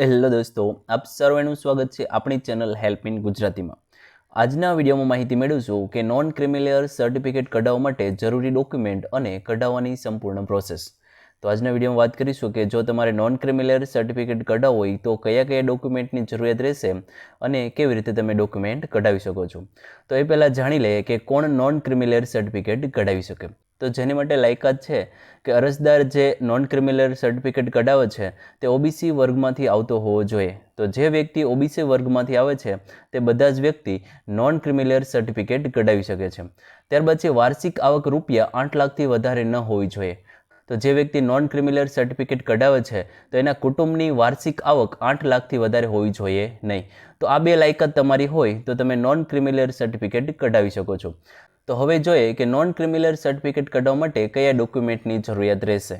Hello દોસ્તો, આપ સર્વેનું સ્વાગત છે આપણી ચેનલ હેલ્પ ઇન ગુજરાતીમાં. આજના વિડીયોમાં માહિતી મેળવશું કે નોન ક્રિમિલિયર સર્ટિફિકેટ કઢાવવા માટે જરૂરી ડોક્યુમેન્ટ અને કઢાવવાની સંપૂર્ણ પ્રોસેસ તો આજના વિડીયોમાં વાત કરીશું કે જો તમારે નોન ક્રિમિનલ સર્ટિફિકેટ કઢાવવું હોય, તો કયા કયા ડોક્યુમેન્ટની જરૂરિયાત રહેશે અને કેવી રીતે તમે ડોક્યુમેન્ટ કઢાવી શકો છો? તો એ પહેલાં જાણી લઈએ કે કોણ નોન ક્રિમિનલ સર્ટિફિકેટ કઢાવી શકે. તો જેની માટે લાયકાત છે કે અરજદાર જે નોન ક્રિમિનલ સર્ટિફિકેટ કઢાવે છે, તે ઓબીસી વર્ગમાંથી આવતો હોવો જોઈએ. તો જે વ્યક્તિ ઓબીસી વર્ગમાંથી આવે છે, તે બધા જ વ્યક્તિ નોન ક્રિમિનલ સર્ટિફિકેટ કઢાવી શકે છે. ત્યારબાદ છે વાર્ષિક આવક રૂપિયા આઠ લાખથી વધારે ન હોવી જોઈએ. તો જે વ્યક્તિ નોન ક્રિમિનલ સર્ટિફિકેટ કઢાવે છે, તો એના કુટુંબની વાર્ષિક આવક આઠ લાખથી વધારે હોવી જોઈએ નહીં. તો આ બે લાયકાત તમારી હોય, તો તમે નોન ક્રિમિનલ સર્ટિફિકેટ કઢાવી શકો છો. તો હવે જોઈએ કે નોન ક્રિમિનલ સર્ટિફિકેટ કઢાવવા માટે કયા ડોક્યુમેન્ટની જરૂરિયાત રહેશે?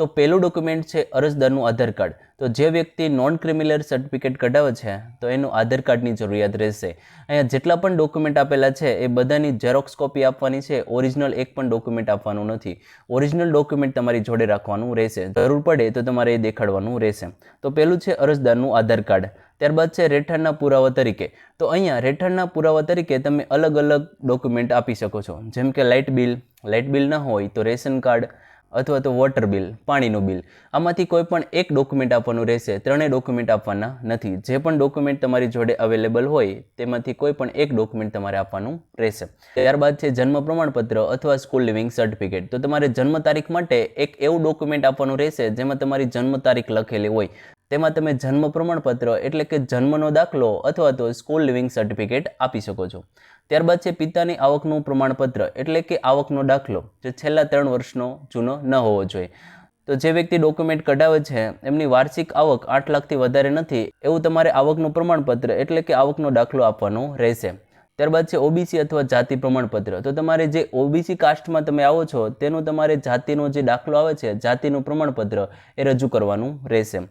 તો પહેલું ડોક્યુમેન્ટ છે અરજદારનું આધાર કાર્ડ. તો જે વ્યક્તિ નોન ક્રિમિનલ સર્ટિફિકેટ કઢાવે છે, તો એનું આધાર કાર્ડની જરૂરિયાત રહેશે. અહીંયા જેટલા પણ ડોક્યુમેન્ટ આપેલા છે, એ બધાની ઝેરોક્સ કોપી આપવાની છે ઓરિજિનલ એક પણ ડોક્યુમેન્ટ આપવાનું નથી. ઓરિજિનલ ડોક્યુમેન્ટ તમારી જોડે રાખવાનું રહેશે. જરૂર પડે તો તમારે એ દેખાડવાનું રહેશે. તો પહેલું છે અરજદારનું આધાર કાર્ડ. ત્યારબાદ છે રહેઠાણના પુરાવા તરીકે. તો અહીંયા રહેઠાણના પુરાવા તરીકે તમે અલગ અલગ ડોક્યુમેન્ટ આપી શકો છો. જેમ કે લાઇટ બિલ લાઇટ બિલ ન હોય તો રેશન કાર્ડ. અથવા તો વોટર બિલ પાણીનું બિલ આમાંથી કોઈ પણ એક ડોક્યુમેન્ટ આપવાનું રહેશે, ત્રણેય ડોક્યુમેન્ટ આપવાના નથી. જે પણ ડોક્યુમેન્ટ તમારી જોડે અવેલેબલ હોય, તેમાંથી કોઈ પણ એક ડોક્યુમેન્ટ તમારે આપવાનું રહેશે. ત્યારબાદ છે જન્મ પ્રમાણપત્ર અથવા સ્કૂલ લિવિંગ સર્ટિફિકેટ તો તમારે જન્મ તારીખ માટે એક એવું ડોક્યુમેન્ટ આપવાનું રહેશે, જેમાં તમારી જન્મ તારીખ લખેલી હોય. તેમાં તમે જન્મ પ્રમાણપત્ર એટલે કે જન્મનો દાખલો અથવા તો સ્કૂલ લિવિંગ સર્ટિફિકેટ આપી શકો છો. ત્યારબાદ છે પિતાની આવકનું પ્રમાણપત્ર એટલે કે આવકનો દાખલો, જે છેલ્લા ત્રણ વર્ષનો જૂનો ન હોવો જોઈએ. તો જે વ્યક્તિ ડોક્યુમેન્ટ કઢાવે છે, એમની વાર્ષિક આવક આઠ લાખથી વધારે નથી, એવું તમારે આવકનું પ્રમાણપત્ર એટલે કે આવકનો દાખલો આપવાનો રહેશે. ત્યારબાદ છે ઓબીસી અથવા જાતિ પ્રમાણપત્ર. તો તમારે જે ઓબીસી કાસ્ટમાં તમે આવો છો, તેનું તમારે જાતિનો જે દાખલો આવે છે, જાતિનું પ્રમાણપત્ર એ રજૂ કરવાનું રહેશે.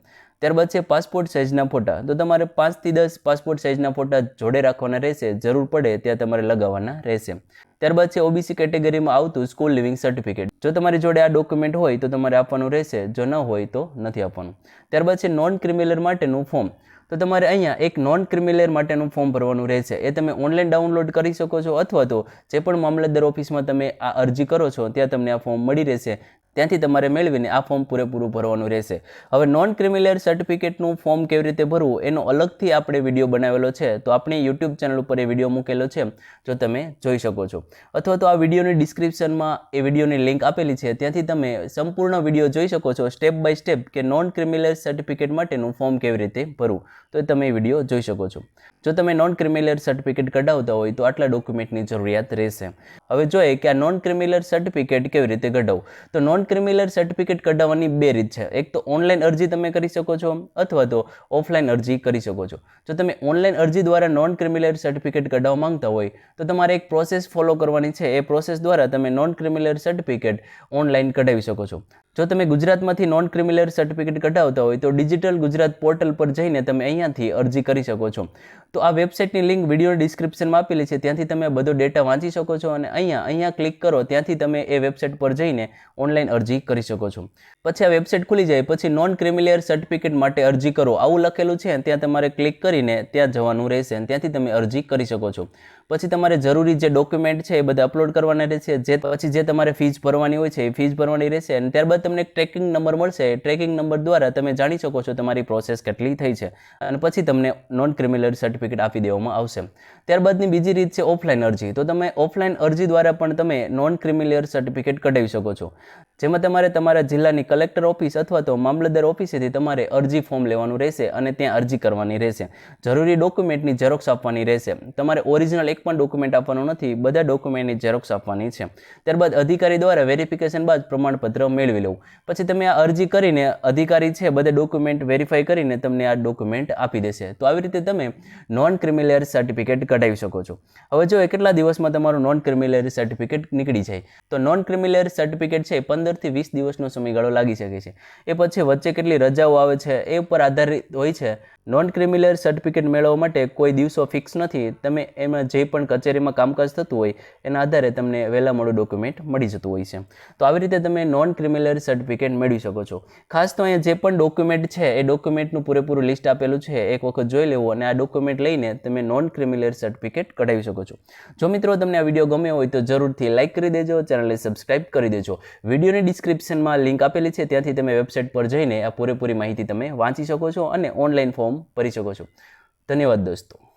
ત્યારબાદ છે પાસપોર્ટ સાઇઝના ફોટા. તો તમારે પાંચથી દસ પાસપોર્ટ સાઇઝના ફોટા જોડે રાખવાના રહેશે, જરૂર પડે ત્યાં તમારે લગાવવાના રહેશે. ત્યારબાદ છે ઓબીસી કેટેગરીમાં આવતું સ્કૂલ લિવિંગ સર્ટિફિકેટ જો તમારી જોડે આ ડોક્યુમેન્ટ હોય તો તમારે આપવાનું રહેશે, જો ન હોય તો નથી આપવાનું. ત્યારબાદ છે નોન ક્રિમિનલ માટેનું ફોર્મ તો તમારે અહીંયા એક નોન ક્રિમિનલ માટેનું ફોર્મ ભરવાનું રહેશે. એ તમે ઓનલાઈન ડાઉનલોડ કરી શકો છો અથવા તો જે પણ મામલતદાર ઓફિસમાં તમે આ અરજી કરો છો, ત્યાં તમને આ ફોર્મ મળી રહેશે. ત્યાંથી તમારે મેળવીને આ ફોર્મ પૂરેપૂરું ભરવાનું રહેશે. હવે નોન ક્રિમિનલ સર્ટિફિકેટનું ફોર્મ કેવી રીતે ભરવું, એનો અલગથી આપણે વીડિયો બનાવેલો છે, તો આપણી યુટ્યુબ ચેનલ ઉપર એ વીડિયો મૂકેલો છે, જો તમે જોઈ શકો છો. અથવા તો આ વિડીયોની ડિસ્ક્રિપ્શનમાં એ વિડીયોની લિંક આપેલી છે, ત્યાંથી તમે સંપૂર્ણ વીડિયો જોઈ શકો છો સ્ટેપ બાય સ્ટેપ કે નોન ક્રિમિનલ સર્ટિફિકેટ માટેનું ફોર્મ કેવી રીતે ભરવું. તો તમે એ વીડિયો જોઈ શકો છો. જો તમે નોન ક્રિમિનલ સર્ટિફિકેટ કઢાવતા હોય, તો આટલા ડોક્યુમેન્ટની જરૂરિયાત રહેશે. હવે જોઈએ કે આ નોન ક્રિમિનલ સર્ટિફિકેટ કેવી રીતે કઢાવું? તો નોન ક્રિમિનલ સર્ટિફિકેટ કઢાવવાની બે રીત છે. એક તો ઓનલાઈન અરજી તમે કરી શકો છો, અથવા તો ઓફલાઈન અરજી કરી શકો છો. જો તમે ઓનલાઈન અરજી દ્વારા નોન ક્રિમિનલ સર્ટિફિકેટ કઢાવવા માંગતા હોય, તો તમારે એક પ્રોસેસ ફોલો કરવાની છે. એ પ્રોસેસ દ્વારા તમે નોન ક્રિમિનલ સર્ટિફિકેટ ઓનલાઈન કઢાવી શકો છો. જો તમે ગુજરાતમાંથી નોન ક્રિમિનલ સર્ટિફિકેટ કઢાવતા હોય તો ડિજિટલ ગુજરાત પોર્ટલ પર જઈને તમે અહીંયાથી અરજી કરી શકો છો. તો આ વેબસાઇટની લિંક વીડિયો ડિસ્ક્રિપ્શનમાં આપેલી છે, ત્યાંથી તમે બધો ડેટા વાંચી શકો છો અને અહીંયા અહીંયા ક્લિક કરો, ત્યાંથી તમે એ વેબસાઇટ પર જઈને ઓનલાઈન અરજી કરી શકો છો. પછી આ વેબસાઇટ ખુલી જાય, પછી નોન ક્રિમિલિયર સર્ટિફિકેટ માટે અરજી કરો. આવું લખેલું છે ત્યાં તમારે ક્લિક કરીને ત્યાં જવાનું રહેશે અને ત્યાંથી તમે અરજી કરી શકો છો. પછી તમારે જરૂરી જે ડોક્યુમેન્ટ છે એ બધા અપલોડ કરવાના રહેશે. જે પછી જે તમારે ફીસ ભરવાની હોય છે એ ફીસ ભરવાની રહેશે અને ત્યારબાદ તમને એક ટ્રેકિંગ નંબર મળશે. ટ્રેકિંગ નંબર દ્વારા તમે જાણી શકો છો તમારી પ્રોસેસ કેટલી થઈ છે. અને પછી તમને નોન ક્રિમિનલ સર્ટિફિકેટ આપી દેવામાં આવશે. ત્યારબાદની બીજી રીત છે ઓફલાઈન અરજી. તો તમે ઓફલાઈન અરજી દ્વારા પણ તમે નોન ક્રિમિનલ સર્ટિફિકેટ કઢાવી શકો છો. જેમાં તમારે તમારા જિલ્લાની કલેક્ટર ઓફિસ અથવા તો મામલતદાર ઓફિસેથી તમારે અરજી ફોર્મ લેવાનું રહેશે અને ત્યાં અરજી કરવાની રહેશે. જરૂરી ડોક્યુમેન્ટની ઝેરોક્સ આપવાની રહેશે. તમારે ઓરિજિનલ એક પણ ડોક્યુમેન્ટ આપવાનું નથી. બધા ડોક્યુમેન્ટની ઝેરોક્સ આપવાની છે. ત્યારબાદ અધિકારી દ્વારા વેરિફિકેશન બાદ પ્રમાણપત્ર મેળવી લેવું. પછી તમે આ અરજી કરીને અધિકારી છે, બધે ડોક્યુમેન્ટ વેરીફાઈ કરીને તમને આ ડોક્યુમેન્ટ આપી દેશે. તો આવી રીતે તમે નોન ક્રિમિલેર સર્ટિફિકેટ કઢાવી શકો છો. હવે જો કેટલા દિવસમાં તમારું નોન ક્રિમિલિયર સર્ટિફિકેટ નીકળી જાય? તો નોન ક્રિમિનલ સર્ટિફિકેટ છે પંદરથી વીસ દિવસનો સમયગાળો લાગી શકે છે. એ પછી વચ્ચે કેટલી રજાઓ આવે છે, એ ઉપર આધારિત હોય છે. નોન ક્રિમિનલ સર્ટિફિકેટ મેળવવા માટે કોઈ દિવસો ફિક્સ નથી. તમે એમાં જે પણ કચેરીમાં કામકાજ થતું હોય, એના આધારે તમને વહેલા મોડું ડોક્યુમેન્ટ મળી જતું હોય છે. તો આવી રીતે તમે નોન ક્રિમિનલ સર્ટિફિકેટ મેળવી શકો છો. ખાસ તો અહીંયા જે પણ ડોક્યુમેન્ટ છે, એ ડોક્યુમેન્ટનું પૂરેપૂરું લિસ્ટ આપેલું છે. એક વખત જોઈ લેવું અને આ ડોક્યુમેન્ટ લઈને તમે નોન ક્રિમિનલ સર્ટિફિકેટ કઢાવી શકો છો. જો મિત્રો તમને આ વીડિયો ગમ્યો હોય તો જરૂરથી લાઇક કરી દેજો ચેનલને સબસ્ક્રાઇબ કરી દેજો. વિડીયોની ડિસ્ક્રિપ્શનમાં લિંક આપેલી છે, ત્યાંથી તમે વેબસાઇટ પર જઈને આ પૂરેપૂરી માહિતી તમે વાંચી શકો છો અને ઓનલાઈન ફોર્મ શકો છો. ધન્યવાદ દોસ્તો.